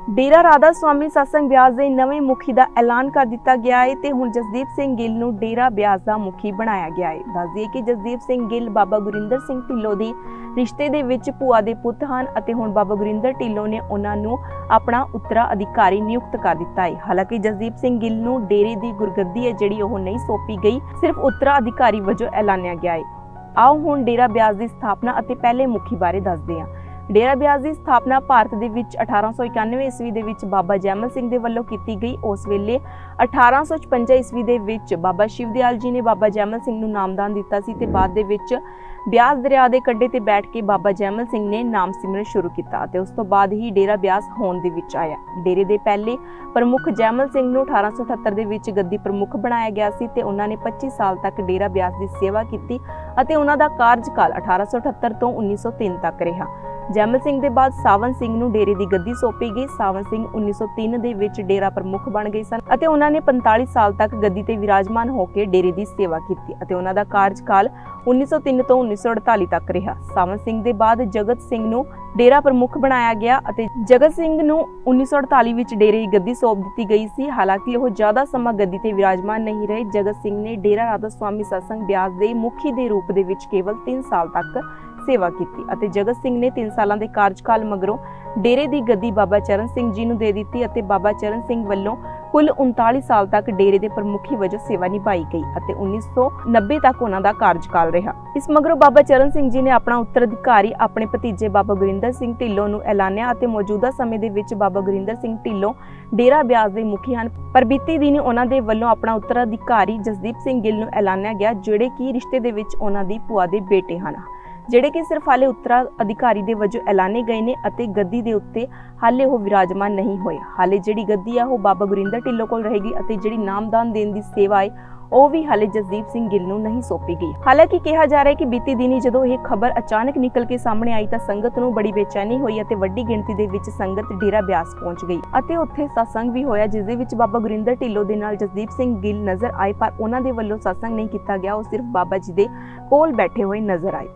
ਡੇਰਾ ਰਾਧਾ ਸਵਾਮੀ ਸਤਸੰਗ ਬਿਆਸ ਦੇ ਨਵੇਂ ਮੁਖੀ ਦਾ ਐਲਾਨ ਕਰ ਦਿੱਤਾ ਗਿਆ ਹੈ ਤੇ ਹੁਣ ਜਸਦੀਪ ਸਿੰਘ ਗਿੱਲ ਨੂੰ ਡੇਰਾ ਬਿਆਸ ਦਾ ਮੁਖੀ ਬਣਾਇਆ ਗਿਆ ਹੈ ਦੱਸ ਦਈਏ ਕਿ ਜਸਦੀਪ ਸਿੰਘ ਗਿੱਲ ਬਾਬਾ ਗੁਰਿੰਦਰ ਸਿੰਘ ਢਿੱਲੋਂ ਦੀ ਰਿਸ਼ਤੇ ਦੇ ਵਿੱਚ ਭੂਆ ਦੇ ਪੁੱਤ ਹਨ ਅਤੇ ਹੁਣ ਬਾਬਾ ਗੁਰਿੰਦਰ ਢਿੱਲੋਂ ਨੇ ਉਹਨਾਂ ਨੂੰ ਆਪਣਾ ਉੱਤਰਾ ਅਧਿਕਾਰੀ ਨਿਯੁਕਤ ਕਰ ਦਿੱਤਾ ਹੈ ਹਾਲਾਂਕਿ ਜਸਦੀਪ ਸਿੰਘ ਗਿੱਲ ਨੂੰ ਡੇਰੇ ਦੀ ਗੁਰਗੱਦੀ ਹੈ ਜਿਹੜੀ ਉਹ ਨਹੀਂ ਸੌਂਪੀ ਗਈ, ਸਿਰਫ ਉੱਤਰਾ ਅਧਿਕਾਰੀ ਵਜੋਂ ਐਲਾਨਿਆ ਗਿਆ ਹੈ ਆਓ ਹੁਣ ਡੇਰਾ ਬਿਆਸ ਦੀ ਸਥਾਪਨਾ ਅਤੇ ਪਹਿਲੇ ਮੁਖੀ ਬਾਰੇ ਦੱਸਦੇ ਹਾਂ। ਡੇਰਾ ਬਿਆਸ ਦੀ ਸਥਾਪਨਾ ਭਾਰਤ ਦੇ ਵਿੱਚ 1891 ਈਸਵੀ ਦੇ ਵਿੱਚ ਬਾਬਾ ਜੈਮਲ ਸਿੰਘ ਦੇ ਵੱਲੋਂ ਕੀਤੀ ਗਈ। ਉਸ ਵੇਲੇ 1856 ਈਸਵੀ ਦੇ ਵਿੱਚ ਬਾਬਾ ਸ਼ਿਵਦਿਆਲ ਜੀ ਨੇ ਬਾਬਾ ਜੈਮਲ ਸਿੰਘ ਨੂੰ ਨਾਮਦਾਨ ਦਿੱਤਾ ਸੀ ਤੇ ਬਾਅਦ ਦੇ ਵਿੱਚ ਬਿਆਸ ਦਰਿਆ ਦੇ ਕੰਢੇ ਤੇ ਬੈਠ ਕੇ ਬਾਬਾ ਜੈਮਲ ਸਿੰਘ ਨੇ ਨਾਮ ਸਿਮਰਨ ਸ਼ੁਰੂ ਕੀਤਾ ਤੇ ਉਸ ਤੋਂ ਬਾਅਦ ਹੀ ਡੇਰਾ ਬਿਆਸ ਹੋਣ ਦੇ ਵਿੱਚ ਆਇਆ। ਡੇਰੇ ਦੇ ਪਹਿਲੇ ਪ੍ਰਮੁੱਖ ਜੈਮਲ ਸਿੰਘ ਨੂੰ 1878 ਦੇ ਵਿੱਚ ਗੱਦੀ ਪ੍ਰਮੁੱਖ ਬਣਾਇਆ ਗਿਆ ਸੀ ਤੇ ਉਹਨਾਂ ਨੇ 25 ਸਾਲ ਤੱਕ ਡੇਰਾ ਬਿਆਸ ਦੀ ਸੇਵਾ ਕੀਤੀ ਅਤੇ ਉਹਨਾਂ ਦਾ ਕਾਰਜਕਾਲ 1878 ਤੋਂ 1903 ਤੱਕ ਰਿਹਾ। ਜੈਮਲ ਸਿੰਘ ਦੇ ਬਾਅਦ ਸਾਵਨ ਸਿੰਘ ਨੂੰ ਡੇਰੇ ਦੀ ਗੱਦੀ ਸੌਂਪੀ ਗਈ। ਸਾਵਨ ਸਿੰਘ 1903 ਦੇ ਵਿੱਚ ਡੇਰਾ ਪ੍ਰਮੁੱਖ ਬਣ ਗਏ ਸਨ ਅਤੇ ਉਹਨਾਂ ਨੇ 45 ਸਾਲ ਤੱਕ ਗੱਦੀ ਤੇ ਵਿਰਾਜਮਾਨ ਹੋ ਕੇ ਡੇਰੇ ਦੀ ਸੇਵਾ ਕੀਤੀ ਅਤੇ ਉਹਨਾਂ ਦਾ ਕਾਰਜਕਾਲ 1903 ਤੋਂ 1948 ਤੱਕ ਰਿਹਾ। ਸਾਵਨ ਸਿੰਘ ਦੇ ਬਾਅਦ ਜਗਤ ਸਿੰਘ ਨੂੰ ਡੇਰਾ ਪ੍ਰਮੁੱਖ ਬਣਾਇਆ ਗਿਆ ਅਤੇ ਜਗਤ ਸਿੰਘ ਨੂੰ 1948 ਵਿੱਚ ਡੇਰੇ ਦੀ ਗੱਦੀ ਸੌਂਪ ਦਿੱਤੀ ਗਈ ਸੀ। ਹਾਲਾਂਕਿ ਉਹ ਜ਼ਿਆਦਾ ਸਮਾਂ ਗੱਦੀ ਤੇ ਵਿਰਾਜਮਾਨ ਨਹੀਂ ਰਹੇ। ਜਗਤ ਸਿੰਘ ਨੇ ਡੇਰਾ ਰਾਧਾ ਸਵਾਮੀ ਸਤਸੰਗ ਬਿਆਸ ਦੇ ਮੁਖੀ ਦੇ ਰੂਪ ਦੇ ਵਿੱਚ ਕੇਵਲ 3 ਸਾਲ ਤੱਕ ਸੇਵਾ ਕੀਤੀ ਅਤੇ ਜਗਤ ਸਿੰਘ ਨੇ 3 ਸਾਲਾਂ ਦੇ ਕਾਰਜਕਾਲ ਮਗਰੋਂ ਡੇਰੇ ਦੀ ਗੱਦੀ ਬਾਬਾ ਚਰਨ ਸਿੰਘ ਜੀ ਨੂੰ ਦੇ ਦਿੱਤੀ ਅਤੇ ਬਾਬਾ ਚਰਨ ਸਿੰਘ ਵੱਲੋਂ ਕੁੱਲ 39 ਸਾਲ ਤੱਕ ਡੇਰੇ ਦੇ ਪ੍ਰਮੁਖੀ ਵਜੋਂ ਸੇਵਾ ਨਿਭਾਈ ਗਈ ਅਤੇ 1990 ਤੱਕ ਉਹਨਾਂ ਦਾ ਕਾਰਜਕਾਲ ਰਿਹਾ। ਇਸ ਮਗਰੋਂ ਬਾਬਾ ਚਰਨ ਸਿੰਘ ਜੀ ਨੇ ਆਪਣਾ ਉੱਤਰਾਧਿਕਾਰੀ ਆਪਣੇ ਭਤੀਜੇ ਬਾਬਾ ਗੁਰਿੰਦਰ ਸਿੰਘ ਢਿੱਲੋਂ ਨੂੰ ਐਲਾਨਿਆ ਅਤੇ ਮੌਜੂਦਾ ਸਮੇਂ ਦੇ ਵਿੱਚ ਬਾਬਾ ਗੁਰਿੰਦਰ ਸਿੰਘ ਢਿੱਲੋਂ ਡੇਰਾ ਬਿਆਸ ਦੇ ਮੁਖੀ ਹਨ। ਪਰ ਬੀਤੀ ਦਿਨ ਉਹਨਾਂ ਦੇ ਵੱਲੋਂ ਆਪਣਾ ਉੱਤਰਾਧਿਕਾਰੀ ਜਸਦੀਪ ਸਿੰਘ ਗਿੱਲ ਨੂੰ ਐਲਾਨਿਆ ਗਿਆ, ਜਿਹੜੇ ਕਿ ਰਿਸ਼ਤੇ ਦੇ ਵਿੱਚ ਉਹਨਾਂ ਦੀ ਭੂਆ ਦੇ ਬੇਟੇ ਹਨ। ਜਿਹੜੇ ਕਿ ਸਿਰਫ ਹਾਲੇ ਉੱਤਰਾ ਅਧਿਕਾਰੀ ਦੇ ਵਜੋਂ ਐਲਾਨੇ ਗਏ ਨੇ ਅਤੇ ਗੱਦੀ ਦੇ ਉੱਤੇ ਹਾਲੇ ਉਹ ਵਿਰਾਜਮਾਨ ਨਹੀਂ ਹੋਏ। ਹਾਲੇ ਜਿਹੜੀ ਗੱਦੀ ਆ, ਉਹ ਬਾਬਾ ਗੁਰਿੰਦਰ ਢਿੱਲੋਂ ਕੋਲ ਰਹੇਗੀ ਅਤੇ ਜਿਹੜੀ ਨਾਮਦਾਨ ਦੇਣ ਦੀ ਸੇਵਾ ਹੈ, ਉਹ ਵੀ ਹਾਲੇ ਜਸਦੀਪ ਸਿੰਘ ਗਿੱਲ ਨੂੰ ਨਹੀਂ ਸੌਂਪੀ ਗਈ। ਹਾਲਾਂਕਿ ਕਿਹਾ ਜਾ ਰਿਹਾ ਹੈ ਕਿ ਬੀਤੀ ਦਿਨੀ ਜਦੋਂ ਇਹ ਖਬਰ ਅਚਾਨਕ ਨਿਕਲ ਕੇ ਸਾਹਮਣੇ ਆਈ ਤਾਂ ਸੰਗਤ ਨੂੰ ਬੜੀ ਬੇਚੈਨੀ ਹੋਈ ਅਤੇ ਵੱਡੀ ਗਿਣਤੀ ਦੇ ਵਿੱਚ ਸੰਗਤ ਡੇਰਾ ਬਿਆਸ ਪਹੁੰਚ ਗਈ ਅਤੇ ਉੱਥੇ satsang ਵੀ ਹੋਇਆ, ਜਿਸ ਦੇ ਵਿੱਚ ਬਾਬਾ ਗੁਰਿੰਦਰ ਢਿੱਲੋਂ ਦੇ ਨਾਲ ਜਸਦੀਪ ਸਿੰਘ ਗਿੱਲ ਨਜ਼ਰ ਆਏ, ਪਰ ਉਹਨਾਂ ਦੇ ਵੱਲੋਂ satsang ਨਹੀਂ ਕੀਤਾ ਗਿਆ, ਉਹ ਸਿਰਫ ਬਾਬਾ ਜੀ ਦੇ ਕੋਲ ਬੈਠੇ ਹੋਏ ਨਜ਼ਰ ਆਏ।